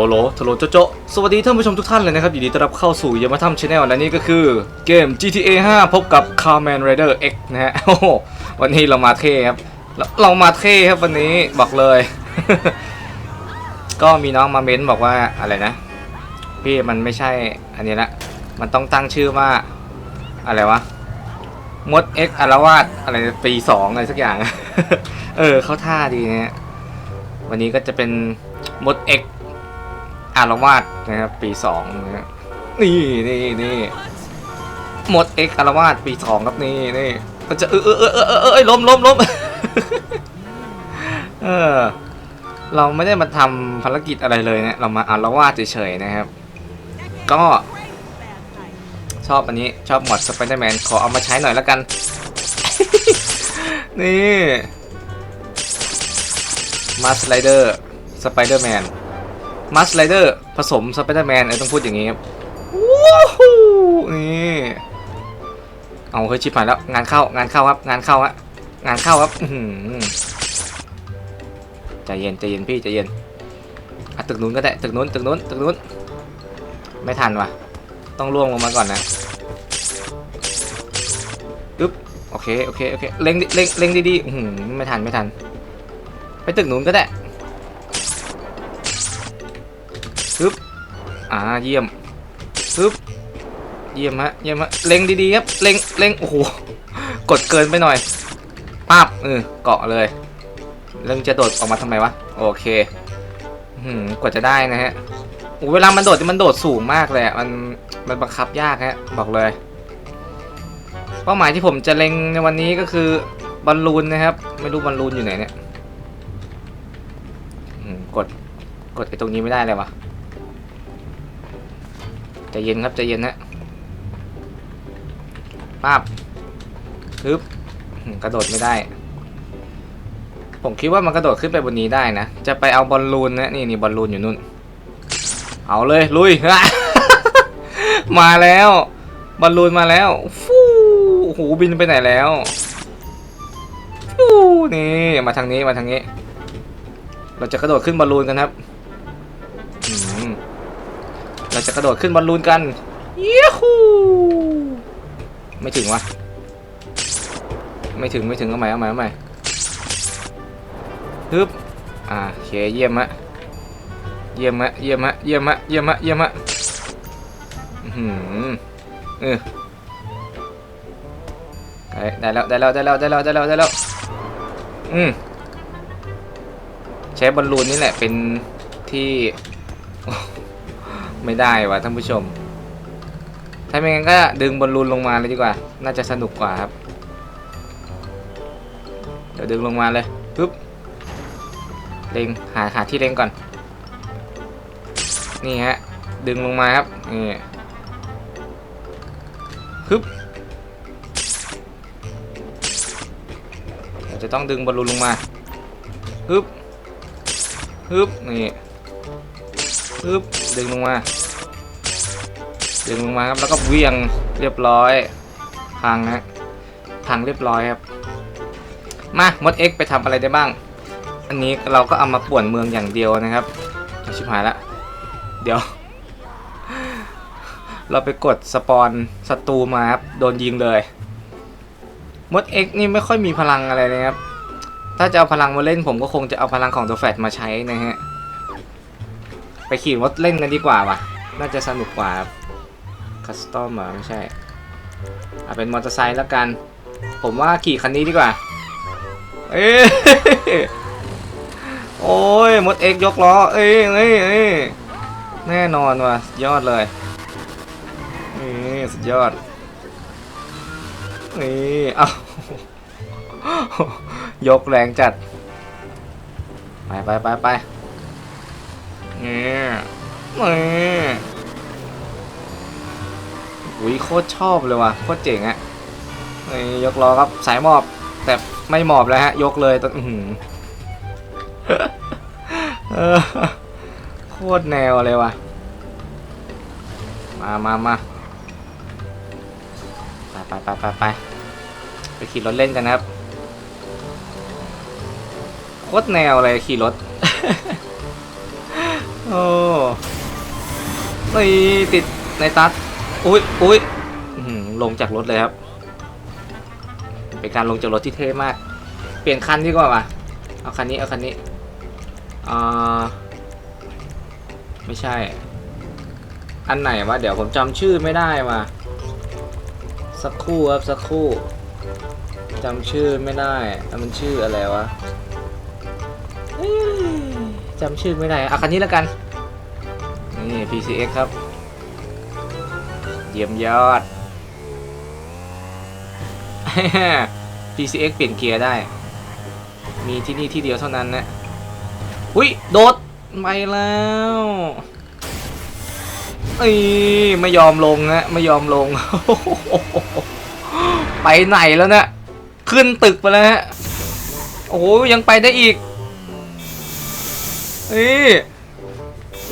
โลโลทโลโจโจสวัสดีท่านผู้ชมทุกท่านเลยนะครับ ยินดีต้อนรับเข้าสู่ยามาทัมชาแนลและนี่ก็คือเกม GTA 5 พบกับ Carman Rider X นะฮะ โอ้โห วันนี้เรามาเท่ครับเราเรามาเท่ครับวันนี้บอกเลย ก็มีน้องมาเม้นบอกว่าอะไรนะ พี่มันไม่ใช่อันนี้ละ มันต้องตั้งชื่อว่า อะไรวะ มด X อารวาสอะไรปีสองอะไรสักอย่าง เออ เข้าท่าดีนะฮะวันนี้ก็จะเป็นมด X อารวาสนะครับปีสองนะนี่นี่นี่หมด X อารวาสปีสองครับนี่นี่ก็จะเออเออเออเออเออเออล้มล้มล้มเออ เราไม่ได้มาทำภารกิจอะไรเลยนะเรามาอารวาสเฉยๆนะครับ ก็ชอบอันนี้ชอบหมดสไปเดอร์แมนขอเอามาใช้หน่อยแล้วกัน นี่ มาสไลเดอร์สไปเดอร์แมน มาสไลเดอร์ผสมสไปเดอร์แมนเออต้องพูดอย่างนี้ครับว้าวนี่เอาเฮ้ยชิบหายแล้วงานเข้างานเข้าครับ งานเข้าฮะงานเข้าครับใจเย็นใจเย็นพี่ใจเย็นอะตึกนู้นก็ได้ตึกนู้นตึกนู้นตึกนู้นไม่ทันว่ะ ต้องล่วงลงมาก่อนนะอึ๊บโอเคโอเคโอเคเล็งเล็งเล็งดีๆไม่ทันไม่ทัน ไปตึกหนุนก็ได้ เยี่ยมอึ๊บเยี่ยมฮะเยี่ยมฮะเล็งดีๆครับเล็งเล็งโอ้โหกดเกินไปหน่อยปั๊บเออเกาะเลยเรื่องจะโดดออกมาทำไมวะโอเคอื้อหือกว่าจะได้นะฮะโอ้เวลามันโดดนี่มันโดดสูงมากเลยอะมันมันบังคับยากฮะบอกเลย เป้าหมายที่ผมจะเล็งในวันนี้ก็คือบอลลูนนะครับ ไม่รู้บอลลูนอยู่ไหนเนี่ยอืมกดกดไอ้ตรงนี้ไม่ได้เลยวะ ใจเย็นครับใจเย็นนะป้าบฮึบกระโดดไม่ได้ ผมคิดว่ามันกระโดดขึ้นไปบนนี้ได้นะ จะไปเอาบอลลูนนะนี่นี่บอลลูนอยู่นู่น เอาเลยลุย มาแล้วบอลลูนมาแล้วฟูโอ้โหบินไปไหนแล้วฟูนี่มาทางนี้มาทางนี้ เราจะกระโดดขึ้นบอลลูนกันครับ เราจะกระโดดขึ้นบอลลูนกันยูฮูไม่ถึงวะไม่ถึงไม่ถึงเอาใหม่เอาใหม่เอาใหม่ฮึบอ่าโอเคเยี่ยมฮะเยี่ยมฮะเยี่ยมฮะเยี่ยมฮะเยี่ยมฮะเยี่ยมฮะอื้อหือเออได้ได้แล้วได้แล้วได้แล้วได้แล้วได้แล้วได้แล้วอืมใช้บอลลูนนี่แหละเป็นที่ ไม่ได้ว่ะท่านผู้ชม ถ้าไม่งั้นก็ดึงบอลลูนลงมาเลยดีกว่า น่าจะสนุกกว่าครับ เดี๋ยวดึงลงมาเลยปึ๊บเล็งหาหาที่เล็งก่อน นี่ฮะ ดึงลงมาครับ นี่ฮึบเราจะต้องดึงบอลลูนลงมาฮึบฮึบนี่ฮึบ ดึงลงมา ดึงลงมาครับ แล้วก็เวียงเรียบร้อย พังฮะ พังเรียบร้อยครับ มามด X ไปทำอะไรได้บ้าง อันนี้เราก็เอามาป่วนเมืองอย่างเดียวนะครับชิบหายละ เดี๋ยว เราไปกดสปอนศัตรูมาครับ โดนยิงเลยมด X นี่ไม่ค่อยมีพลังอะไรเลยครับ ถ้าจะเอาพลังมาเล่นผมก็คงจะเอาพลังของตัวแฟตมาใช้นะฮะ ไปขี่มดเล่นกันดีกว่าว่ะ น่าจะสนุกกว่าคัสตอมอะไม่ใช่เอาเป็นมอเตอร์ไซค์แล้วกัน ผมว่าขี่คันนี้ดีกว่า เอ้โอ้ยมดเอกยกล้อ เอ้ยเอ้ยเอ้ยแน่นอนว่ะยอดเลยนี่สุดยอดนี่เอายกแรงจัด ไปไปไปไป นี่นี่อุ้ยโคตรชอบเลยว่ะโคตรเจ๋งอะนี่ยกล้อครับสายหมอบ แต่ไม่หมอบแล้วฮะ ยกเลยตอนอืโคตรแนวเลยว่ะ มามามาไปไปไปไปไปไปขี่รถเล่นกันนะครับโคตรแนวเลยขี่รถ โอ้นี่ติดในตัดอุ้ยอุ้ยลงจากรถเลยครับ เป็นการลงจากรถที่เท่มาก เปลี่ยนคันดีกว่าว่ะเอาคันนี้ เอาคันนี้อ่าไม่ใช่ อันไหนวะ เดี๋ยวผมจำชื่อไม่ได้ว่ะ สักครู่ครับสักครู่จำชื่อไม่ได้ มันชื่ออะไรวะจำชื่อไม่ได้ เอาคันนี้แล้วกัน นี่ PCX ครับ เยี่ยมยอด PCX เปลี่ยนเกียร์ได้ มีที่นี่ที่เดียวเท่านั้นนะอุ้ย โดด ไปแล้วเอ้ไม่ยอมลงนะไม่ยอมลง ไปไหนแล้วนะขึ้นตึกไปแล้วฮะโอ้โหยังไปได้อีกนี่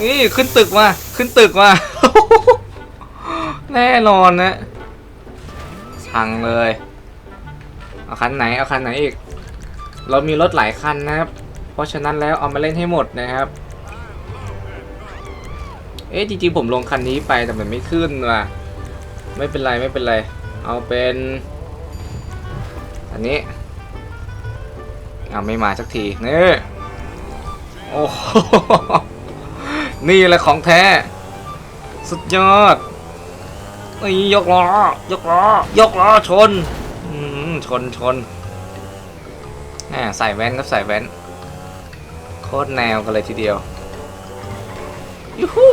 นี่ขึ้นตึกมา ขึ้นตึกมา แน่นอนนะพังเลย เอาคันไหน เอาคันไหนอีก เรามีรถหลายคันนะครับ เพราะฉะนั้นแล้วเอามาเล่นให้หมดนะครับ เอ๊ะจริงๆผมลงคันนี้ไปแต่มันไม่ขึ้นว่ะ ไม่เป็นไรไม่เป็นไร เอาเป็น อันนี้เอาไม่มาสักทีนี่โอ้ นี่แหละของแท้ สุดยอดนี่ยกล้อยกล้อยกล้อชนอชนชนแหมใส่แว่นครับใส่แว่นโคตรแนวกันเลยทีเดียวยูฮู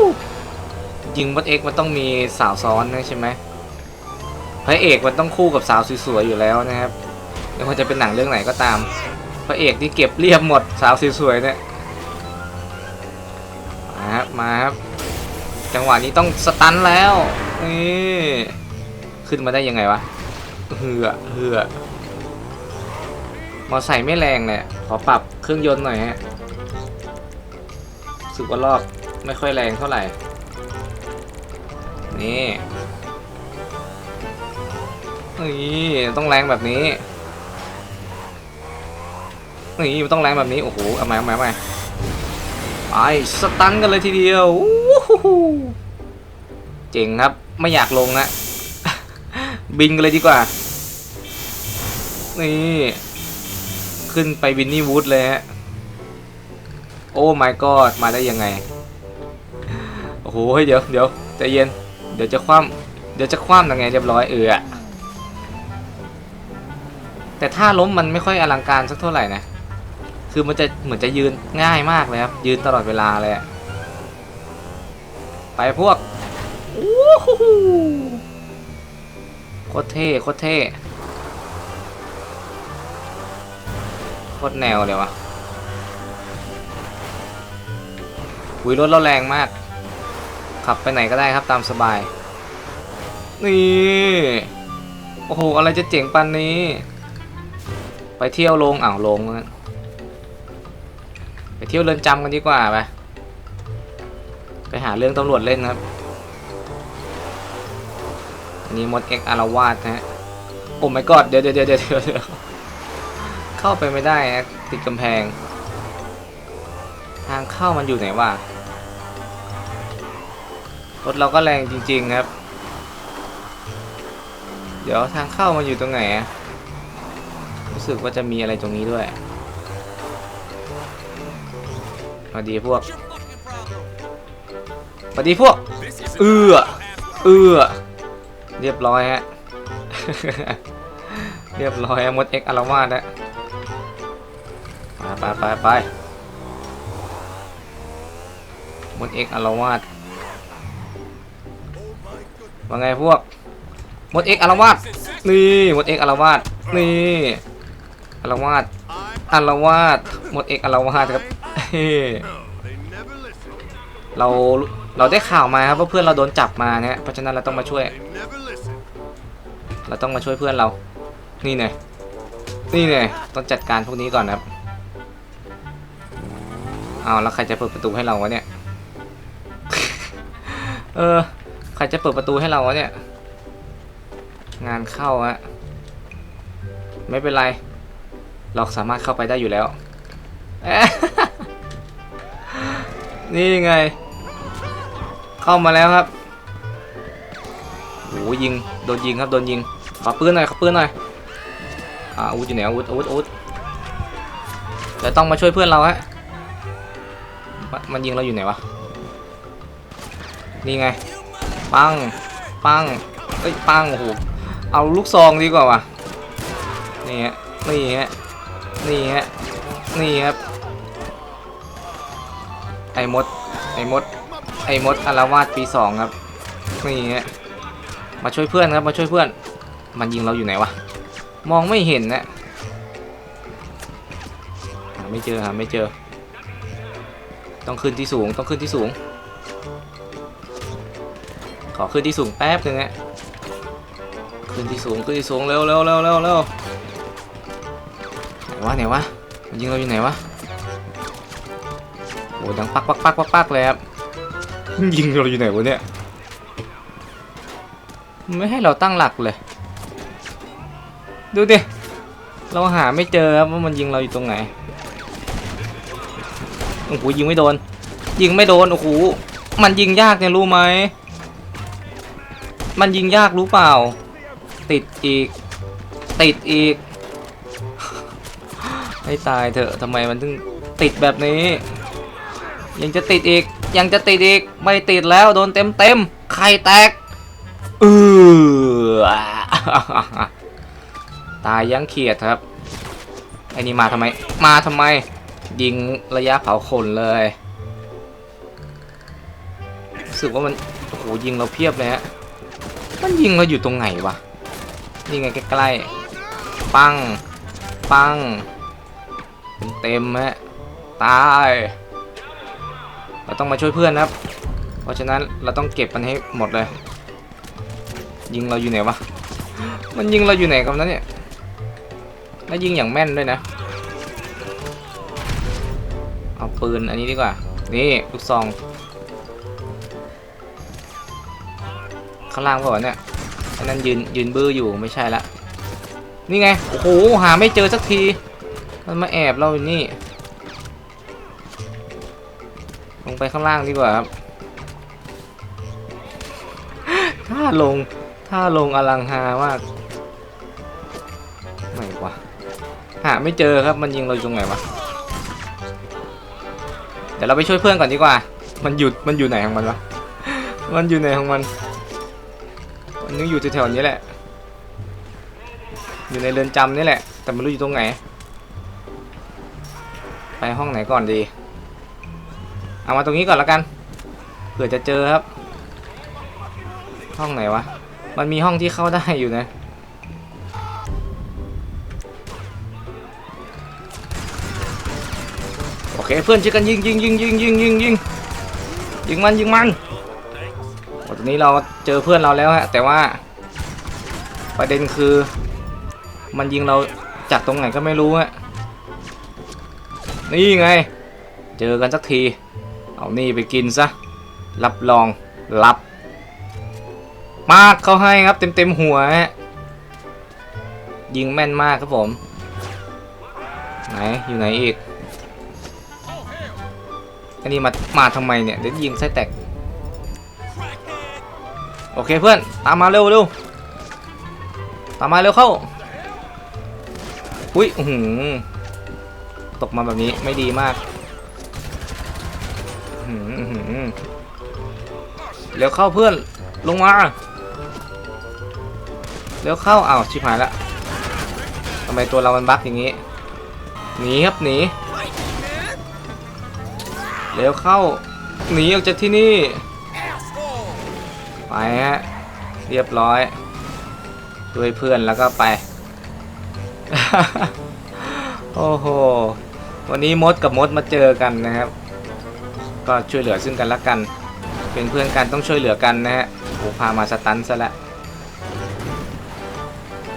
ยิงวัดเอกมันต้องมีสาวซ้อนนะใช่ไหมพระเอกมันต้องคู่กับสาวสวยๆอยู่แล้วนะครับไม่ว่าจะเป็นหนังเรื่องไหนก็ตาม พระเอกที่เก็บเรียบหมดสาวสวยๆเนี่ย มาครับ จังหวะนี้ต้องสตันแล้วนี่ขึ้นมาได้ยังไงวะเหือเหือมอไซค์ไม่แรงเนี่ยขอปรับเครื่องยนต์หน่อยฮะสึกว่าลอกไม่ค่อยแรงเท่าไหร่ นี่นี่ต้องแรงแบบนี้นี่มันต้องแรงแบบนี้ โอ้โหเอาใหม่เอาใหม่เอาใหม่ ไปสตันกันเลยทีเดียวเจ๋งครับไม่อยากลงนะบินกันเลยดีกว่า นี่ ขึ้นไปวินนี่วูดเลยฮะ โอ้ my god มาได้ยังไง โอ้โหเฮ้ยเดี๋ยวเดี๋ยวใจเย็น เดี๋ยวจะคว่ำเดี๋ยวจะคว่ำยังไงเรียบร้อยเออแต่ถ้าล้มมันไม่ค่อยอลังการสักเท่าไหร่นะ คือมันจะเหมือนจะยืนง่ายมากเลยครับ ยืนตลอดเวลาเลยไปพวกโอ้โหโคตรเท่โคตรเท่โคตรแนวเลยวะหุยรถเราแรงมาก ขับไปไหนก็ได้ครับตามสบาย นี่ โอ้โห อะไรจะเจ๋งปันนี้ ไปเที่ยวลงอ่าวลงนะ ไปเที่ยวเรือนจำกันดีกว่าไปไปหาเรื่องตำรวจเล่นครับ อันนี้มดเอ็กอารวาสนะฮะโอ้ไม่กอดเดี๋ยวเดี๋ยวเดี๋ยวเดี๋ยวเดี๋ยวเข้าไปไม่ได้นะติดกำแพง ทางเข้ามันอยู่ไหนวะรถเราก็แรงจริง ๆครับ เดี๋ยวทางเข้ามันอยู่ตรงไหนอะรู้สึกว่าจะมีอะไรตรงนี้ด้วย วัสดีพวกสวัสดีพวก เอือเอือเรียบร้อยฮะ เรียบร้อยมดเอ็กอารวาสฮะไปไปไปไปมดเอ็กอารวาสว่าไงพวกมดเอ็กอารวาสนี่มดเอ็กอารวาสนี่อารวาสอารวาสมดเอ็กอารวาสครับ เราเราได้ข่าวมาครับว่าเพื่อนเราโดนจับมาเนี่ยเพราะฉะนั้นเราต้องมาช่วย เราต้องมาช่วยเพื่อนเรา นี่ไงนี่ไงต้องจัดการพวกนี้ก่อนครับเอาแล้วใครจะเปิดประตูให้เราวะเนี่ย เออ ใครจะเปิดประตูให้เราวะเนี่ย งานเข้าฮะไม่เป็นไร เราสามารถเข้าไปได้อยู่แล้ว นี่ไง เข้ามาแล้วครับโอ้ยิง โดนยิงครับ โดนยิง ขอปืนหน่อย ขอปืนหน่อย อ่าอาวุธอยู่ไหนอาวุธอาวุธอาวุธเดี๋ยวต้องมาช่วยเพื่อนเราฮะ มันมันยิงเราอยู่ไหนวะ นี่ไง ปัง ปังเอ้ย ปัง โอ้โห เอาลูกซองดีกว่าวะนี่ฮะ นี่ฮะ นี่ฮะ นี่ครับ ไอ้มด ไอ้มด ไอ้มดอารวาสปีสองครับ นี่ฮะมาช่วยเพื่อนครับ มาช่วยเพื่อน มันยิงเราอยู่ไหนวะ มองไม่เห็นนะหาไม่เจอหาไม่เจอ ต้องขึ้นที่สูง ต้องขึ้นที่สูง ขอขึ้นที่สูงแป๊บนึงฮะขึ้นที่สูง ขึ้นที่สูง เร็วเร็วเร็วเร็วเร็วไหนวะไหนวะ มันยิงเราอยู่ไหนวะ อ้ดังปักปักปักปักปักเลยครับยิงเราอยู่ไหนวะเนี่ยไม่ให้เราตั้งหลักเลย ดูดิเราหาไม่เจอครับว่ามันยิงเราอยู่ตรงไหนโอ้โหยิงไม่โดน ยิงไม่โดนโอ้โหมันยิงยากเนี่ยรู้ไหมมันยิงยากรู้เปล่า ติดอีก ติดอีกให้ตายเถอะทำไมมันถึงติดแบบนี้ ยังจะติดอีก ยังจะติดอีก ไม่ติดแล้วโดนเต็มเต็มไข่แตกเออตายยังเขียดครับไอ้นี่มาทำไม มาทำไม ยิงระยะเผาขนเลยรู้สึกว่ามันโอ้โหยิงเราเพียบเลยฮะมันยิงเราอยู่ตรงไหนวะนี่ไงใกล้ๆปังปังเต็มฮะตาย เราต้องมาช่วยเพื่อนนะครับ เพราะฉะนั้นเราต้องเก็บมันให้หมดเลย ยิงเราอยู่ไหนวะ มันยิงเราอยู่ไหนกันนั้นเนี่ยแล้วยิงอย่างแม่นด้วยนะ เอาปืนอันนี้ดีกว่า นี่ลูกซอง ข้างล่างเปล่าวะเนี่ยอันนั้นยืนยืนบื้ออยู่ไม่ใช่ละ นี่ไง โอ้โห หาไม่เจอสักที มันมาแอบเราอยู่นี่ ไปข้างล่างดีกว่าครับถ้าลงถ้าลงอลังฮามากไหนวะหาไม่เจอครับมันยิงเราตรงไหนวะเดี๋ยวเราไปช่วยเพื่อนก่อนดีกว่า มันหยุดมันอยู่ไหนของมันวะมันอยู่ไหนของมัน มันนึกอยู่แถวๆนี้แหละ อยู่ในเรือนจำนี่แหละ แต่ไม่รู้อยู่ตรงไหน ไปห้องไหนก่อนดี เอามาตรงนี้ก่อนแล้วกันเผื่อจะเจอครับ ห้องไหนวะ มันมีห้องที่เข้าได้อยู่นะ โอเคเพื่อนช่วยกันยิงยิงยิงยิงยิงยิงยิงยิงมันยิงมันโอ้ตอนนี้เราเจอเพื่อนเราแล้วฮะแต่ว่าประเด็นคือ มันยิงเราจากตรงไหนก็ไม่รู้ฮะนี่ไง เจอกันสักที เอานี่ไปกินซะ รับรองรับ มากเขาให้ครับเต็มเต็มหัวฮะยิงแม่นมากครับผม ไหน อยู่ไหนอีก อันนี้มา มาทำไมเนี่ย เดี๋ยวยิงไส้แตก โอเคเพื่อน ตามมาเร็วเร็วตามมาเร็วเข้า อุ้ยหืตกมาแบบนี้ไม่ดีมาก เร็วเข้าเพื่อนลงมาเร็วเข้าอ้าวชิบหายละทำไมตัวเรามันบั๊กอย่างนี้หนีครับหนีเร็วเข้าหนีออกจากที่นี่ไปฮะเรียบร้อยด้วยเพื่อนแล้วก็ไป โอ้โห วันนี้มดกับมดมาเจอกันนะครับ ก็ช่วยเหลือซึ่งกันและกัน เป็นเพื่อนกันต้องช่วยเหลือกันนะฮะโอ้พามาสตันซะและ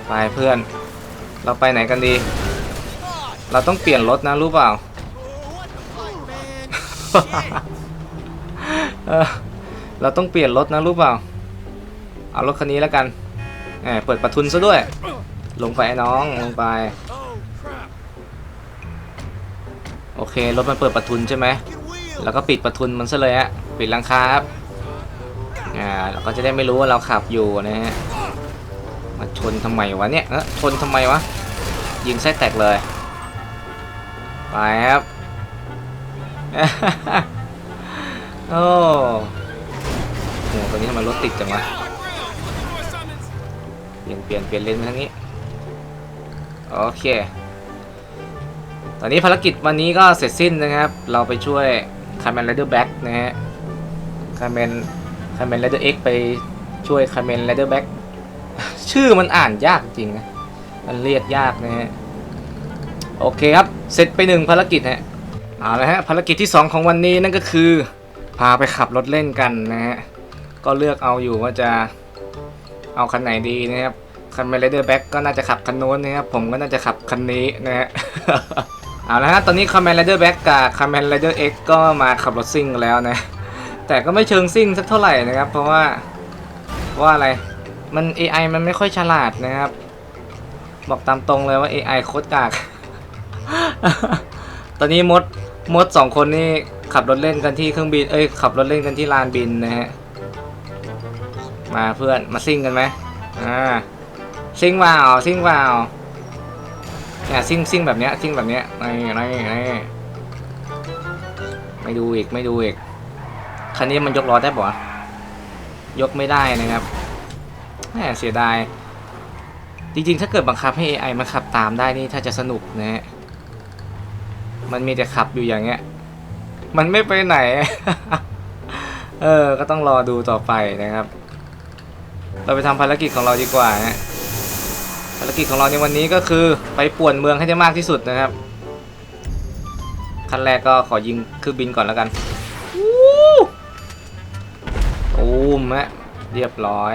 ไปเพื่อน เราไปไหนกันดี เราต้องเปลี่ยนรถนะรู้เปล่า เราต้องเปลี่ยนรถนะรู้เปล่า เอารถคันนี้แล้วกันแหมเปิดประทุนซะด้วย ลงไปไอ้น้องลงไป โอเครถมันเปิดประทุนใช่ไหม แล้วก็ปิดประทุนมันซะเลยฮะปิดลังคาครับอ่าเราก็จะได้ไม่รู้ว่าเราขับอยู่นะฮะมาชนทำไมวะเนี่ยเออชนทำไมวะยิงไส้แตกเลยไปครับโอ้โหตอนนี้ทำไมรถติดจังวะเปลี่ยนเปลี่ยนเปลี่ยนเลนไปทางนี้โอเค ตอนนี้ภารกิจวันนี้ก็เสร็จสิ้นนะครับ เราไปช่วย คาร์เมนไรเดอร์แบ็กนะฮะคาร์เมนคาร์เมนไรเดอร์เอ็กไปช่วยคาร์เมนไรเดอร์แบ็กชื่อมันอ่านยากจริงนะ มันเรียกยากนะฮะ โอเคครับ เสร็จไปหนึ่งภารกิจฮะ เอาละฮะภารกิจที่ 2 ของวันนี้นั่นก็คือ พาไปขับรถเล่นกันนะฮะ ก็เลือกเอาอยู่ว่าจะเอาคันไหนดีนะครับคันเมลเดอร์แบ็กก็น่าจะขับคันโน้นนะครับ ผมก็น่าจะขับคันนี้นะฮะ เอาละฮะตอนนี้คา m มนไรเดอร์แบ็กกับคา m มนไรเดอร์เอ็กก็มาขับรถซิ่งกันแล้วนะ แต่ก็ไม่เชิงซิ่งสักเท่าไหร่นะครับ เพราะว่าว่าอะไรมัน AI มันไม่ค่อยฉลาดนะครับ บอกตามตรงเลยว่า AI โคตรกาก ตอนนี้มดมดสองคนนี่ขับรถเล่นกันที่เครื่องบินเอ้ยขับรถเล่นกันที่ลานบินนะฮะมาเพื่อนมาซิ่งกันไหมอ่าซิ่งว่าวซิ่งว่าว เนี่ยซิ่งซิ่งแบบเนี้ยซิ่งแบบเนี้ยนี่นี่นี่ไม่ดูอีกไม่ดูอีกคันนี้มันยกล้อได้ปะยกไม่ได้นะครับแหมเสียดาย จริงๆ ถ้าเกิดบังคับให้ AI มาขับตามได้นี่ถ้าจะสนุกนะฮะมันมีแต่ขับอยู่อย่างเงี้ย มันไม่ไปไหน เออ ก็ต้องรอดูต่อไปนะครับ เราไปทำภารกิจของเราดีกว่าฮะ ภารกิจของเราในวันนี้ก็คือไปป่วนเมืองให้ได้มากที่สุดนะครับ ขั้นแรกก็ขอยิงเครื่องบินก่อนแล้วกันตูมฮะเรียบร้อย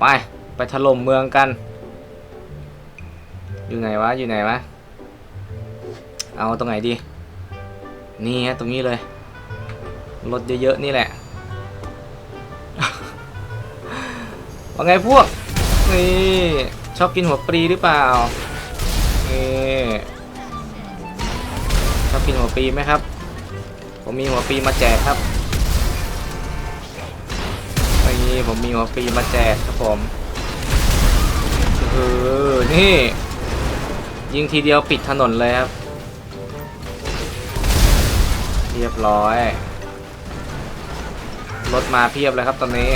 ไป ไปถล่มเมืองกัน อยู่ไหนวะ อยู่ไหนวะ เอาตรงไหนดี นี่ฮะตรงนี้เลย รถเยอะๆนี่แหละ ว่าไงพวก นี่ชอบกินหัวปรีหรือเปล่านี่ชอบกินหัวปรีไหมครับ ผมมีหัวปรีมาแจกครับนี่ผมมีหัวปรีมาแจกครับผมเออนี่ ยิงทีเดียวปิดถนนเลยครับ เรียบร้อยรถมาเพียบเลยครับตอนนี้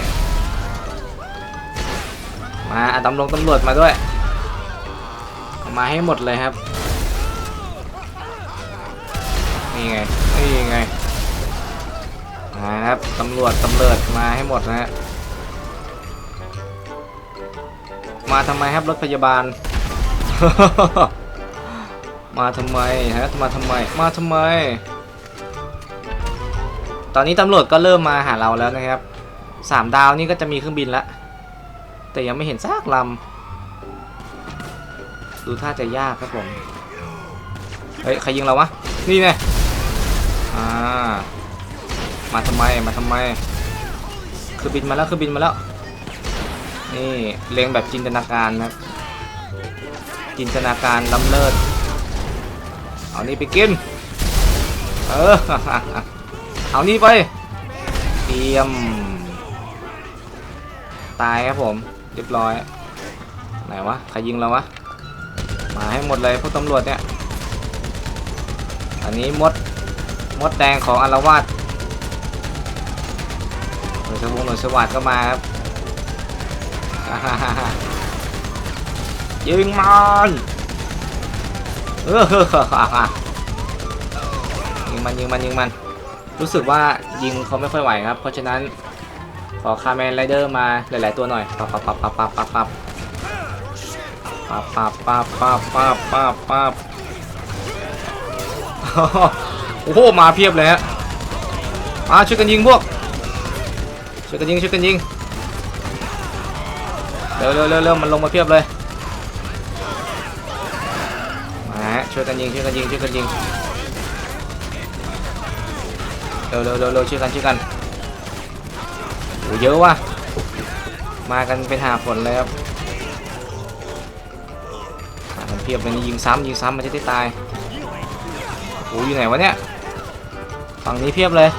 มาตำรวจตำรวจมาด้วยเอามาให้หมดเลยครับนี่ไงนี่ไงมาครับตำรวจตำรวจมาให้หมดนะฮะมาทำไมครับรถพยาบาล มาทำไมฮะมาทำไมมาทำไม ตอนนี้ตำรวจก็เริ่มมาหาเราแล้วนะครับสามดาวนี่ก็จะมีเครื่องบินละ แต่ยังไม่เห็นซากลำ ดูท่าจะยากครับผม เฮ้ย ใครยิงเราวะ นี่ไงอ่า มาทำไม มาทำไม คือบินมาแล้ว คือบินมาแล้ว นี่เลงแบบจินตนาการนะครับ จินตนาการล้ำเลิศ เอานี่ไปกิน เออ เอานี่ไปเตรียม ตายครับผม เรียบร้อย ไหนวะ ใครยิงเราวะ มาให้หมดเลยพวกตำรวจเนี่ย อันนี้มด มดแดงของอารวาสหน่วยสวงหน่วยสวัสดก็มาครับ ยิงมันเออยิงมันยิงมันยิงมัน รู้สึกว่ายิงเขาไม่ค่อยไหวครับ เพราะฉะนั้น ขอคาแมนไรเดอร์มาหลาย ๆ ตัวหน่อยปับปับปับปับปับปับปับปับปับปับปับปับปับปับโอ้โหมาเพียบเลยฮะมาช่วยกันยิงพวกช่วยกันยิงช่วยกันยิงเร็วเร็วเร็วเร็วมันลงมาเพียบเลยมาช่วยกันยิงช่วยกันยิงช่วยกันยิงเร็วเร็วเร็วช่วยกันช่วยกัน เยอะว่ะ มากันเป็นหาฝนเลยครับมากันเพียบเลยนี่ยิงซ้ำยิงซ้ำมันจะได้ตายโอ้อยู่ไหนวะเนี่ยฝั่งนี้เพียบเลย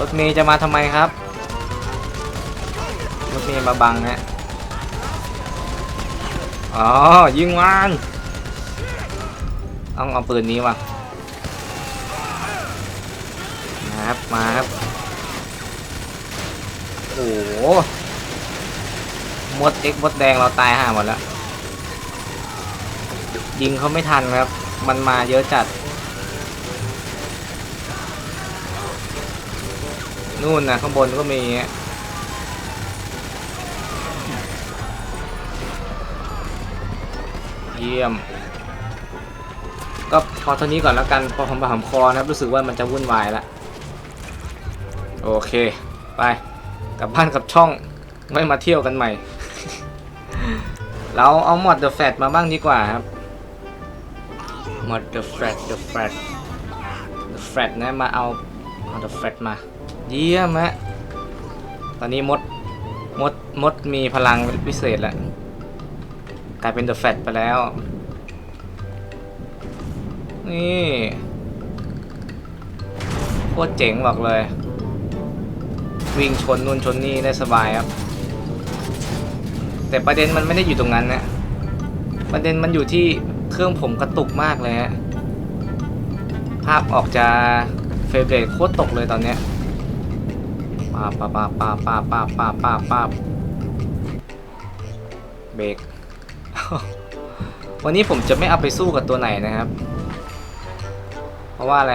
รถเมย์จะมาทำไมครับรถเมย์มาบังฮะอ๋อยิงมันต้องเอาปืนนี้ว่ะมาครับมาครับ โอ้โหมดเอ็กมดแดงเราตายห่าหมดแล้ว ยิงเขาไม่ทันครับ มันมาเยอะจัด นู่นนะข้างบนก็มีเยี่ยม ก็พอเท่านี้ก่อนแล้วกัน พอผมบาหำคอนะครับ รู้สึกว่ามันจะวุ่นวายละ โอเค ไป กลับบ้านกับช่องไม่มาเที่ยวกันใหม่ เราเอามอด The Fat มาบ้างดีกว่าครับมอด The Fat The Fat The Fat นะมาเอาเอา The Fat มา เยี่ยมฮะตอนนี้มดมดมดมีพลังพิเศษแล้วกลายเป็น The Fat ไปแล้ว นี่โคตรเจ๋งบอกเลย วิ่งชนนู่นชนนี่ได้สบายครับ แต่ประเด็นมันไม่ได้อยู่ตรงนั้นนะประเด็นมันอยู่ที่เครื่องผมกระตุกมากเลยฮะภาพออกจะเฟรมเรทโคตรตกเลยตอนเนี้ยป้าป้าป้าป้าป้าป้าป้าป้าป้าเบรกวันนี้ผมจะไม่เอาไปสู้กับตัวไหนนะครับ เพราะว่าอะไร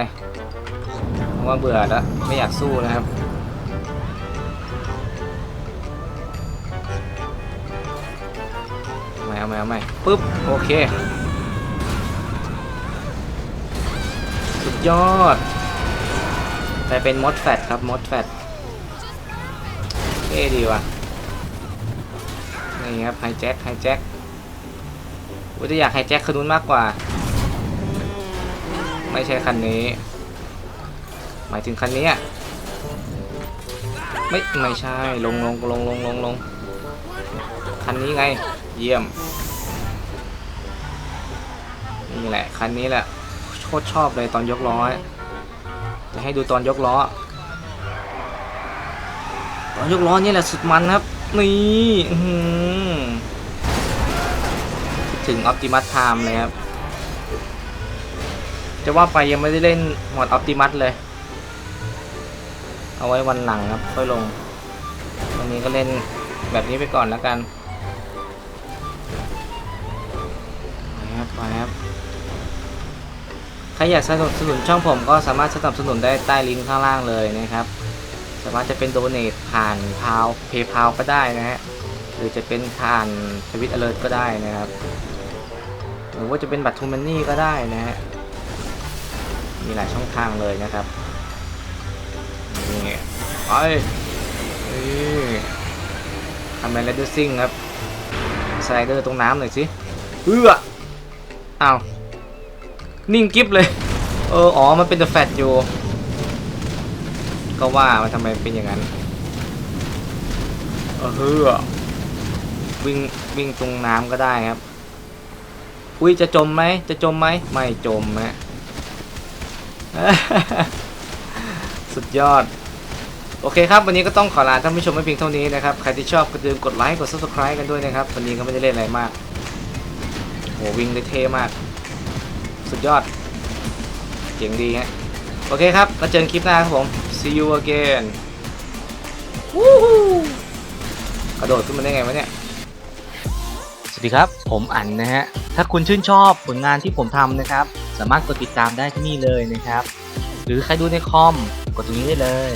เพราะว่าเบื่อแล้วไม่อยากสู้นะครับ ม่เอาใหม่เอาใหม่ปึ๊บโอเค สุดยอดกลายเป็นมดแฟตครับมดแฟตเท่ดีว่ะนี่ครับไฮแจ็คไฮแจ็คว่าจะอยากไฮแจ็คคันนู้นมากกว่า ไม่ใช่คันนี้ หมายถึงคันนี้อะไม่ไม่ใช่ลงลงลงลงลงลงคันนี้ไง เยี่ยม นี่แหละคันนี้แหละโคตรชอบเลยตอนยกล้อจะให้ดูตอนยกล้อ ตอนยกล้อนี่แหละสุดมันครับ นี่ถึง Optimus Prime เลยครับ จะว่าไปยังไม่ได้เล่นหมด Optimus เลย เอาไว้วันหลังครับ ค่อยลง วันนี้ก็เล่นแบบนี้ไปก่อนแล้วกัน ครอยากสนับสนุนช่องผมก็สามารถสนับสนุนได้ใต้ลิงก์ข้างล่างเลยนะครับ สามารถจะเป็นโดเน a ผ่านพาวเพย์พาก็ได้นะฮะหรือจะเป็นผ่านทวิตอเลิร์ก็ได้นะครับ หรือว่าจะเป็นบัตรทูมันนี่ก็ได้นะฮะมีหลายช่องทางเลยนะครับนี่ไปนี่ทำเป็นเลดเดอร์ซิ่งครับสไลเดอร์ตรงน้ำหน่อยสิเอื้ออ้าว นิ่งกิฟเลย เออ อ๋อ มันเป็นเดอะแฟตอยู่ ก็ว่ามันทำไมเป็นอย่างนั้น เออเฮ้อวิ่งวิ่งตรงน้ำก็ได้ครับ อุ้ยจะจมไหม จะจมไหม ไม่จมฮะสุดยอด โอเคครับ วันนี้ก็ต้องขอลาท่านผู้ชมไว้เพียงเท่านี้นะครับ ใครที่ชอบก็อย่าลืมกดไลค์ กด subscribe กันด้วยนะครับ วันนี้ก็ไม่ได้เล่นอะไรมากโหวิ่งได้เท่มาก สุดยอด เจ๋งดีฮะ โอเคครับแล้วเจอกันคลิปหน้าครับผม see you again วู้ฮู้กระโดดขึ้นมาได้ไงวะเนี่ย สวัสดีครับ ผมอั๋นนะฮะ ถ้าคุณชื่นชอบผลงานที่ผมทำนะครับ สามารถกดติดตามได้ที่นี่เลยนะครับ หรือใครดูในคอม กดตรงนี้ได้เลย